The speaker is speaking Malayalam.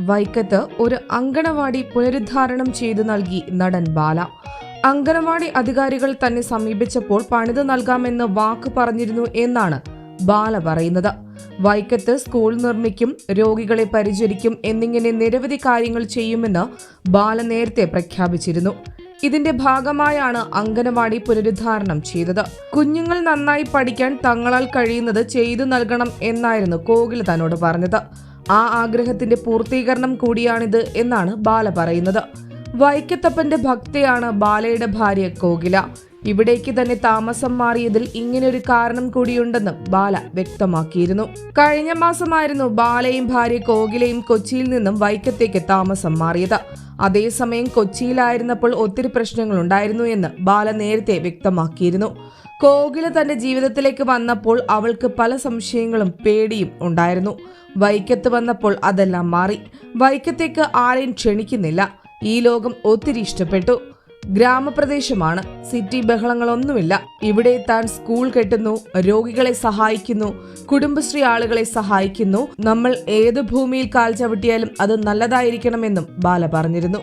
വൈക്കത്ത് ഒരു അങ്കണവാടി പുനരുദ്ധാരണം ചെയ്തു നൽകി നടൻ ബാല. അങ്കണവാടി അധികാരികൾ തന്നെ സമീപിച്ചപ്പോൾ പണിത് നൽകാമെന്ന് വാക്ക് പറഞ്ഞിരുന്നു എന്നാണ് ബാല പറയുന്നത്. വൈക്കത്ത് സ്കൂൾ നിർമ്മിക്കും രോഗികളെ പരിചരിക്കും എന്നിങ്ങനെ നിരവധി കാര്യങ്ങൾ ചെയ്യുമെന്ന് ബാല നേരത്തെ പ്രഖ്യാപിച്ചിരുന്നു. ഇതിന്റെ ഭാഗമായാണ് അങ്കനവാടി പുനരുദ്ധാരണം ചെയ്തത്. കുഞ്ഞുങ്ങൾ നന്നായി പഠിക്കാൻ തങ്ങളാൽ കഴിയുന്നത് ചെയ്തു നൽകണം എന്നായിരുന്നു കോകില തന്നോട് പറഞ്ഞത്. ആ ആഗ്രഹത്തിന്റെ പൂർത്തീകരണം കൂടിയാണിത് എന്നാണ് ബാല പറയുന്നത്. വൈക്കത്തപ്പന്റെ ഭക്തയാണ് ബാലയുടെ ഭാര്യ കോകില. ഇവിടേക്ക് തന്നെ താമസം മാറിയതിൽ ഇങ്ങനൊരു കാരണം കൂടിയുണ്ടെന്നും ബാല വ്യക്തമാക്കിയിരുന്നു. കഴിഞ്ഞ മാസമായിരുന്നു ബാലയും ഭാര്യ കോകിലയും കൊച്ചിയിൽ നിന്നും വൈക്കത്തേക്ക് താമസം മാറിയത്. അതേസമയം കൊച്ചിയിലായിരുന്നപ്പോൾ ഒത്തിരി പ്രശ്നങ്ങൾ ഉണ്ടായിരുന്നു എന്ന് ബാല നേരത്തെ വ്യക്തമാക്കിയിരുന്നു. കോകില തന്റെ ജീവിതത്തിലേക്ക് വന്നപ്പോൾ അവൾക്ക് പല സംശയങ്ങളും പേടിയും ഉണ്ടായിരുന്നു. വൈക്കത്ത് വന്നപ്പോൾ അതെല്ലാം മാറി. വൈക്കത്തേക്ക് ആരെയും ക്ഷണിക്കുന്നില്ല. ഈ ലോകം ഒത്തിരി ഇഷ്ടപ്പെട്ടു. ഗ്രാമപ്രദേശമാണ്. സിറ്റി ബഹളങ്ങളൊന്നുമില്ല. ഇവിടെ താൻ സ്കൂൾ കെട്ടുന്നു രോഗികളെ സഹായിക്കുന്നു കുടുംബശ്രീ ആളുകളെ സഹായിക്കുന്നു. നമ്മൾ ഏത് ഭൂമിയിൽ കാൽ ചവിട്ടിയാലും അത് നല്ലതായിരിക്കണമെന്നും ബാല പറഞ്ഞിരുന്നു.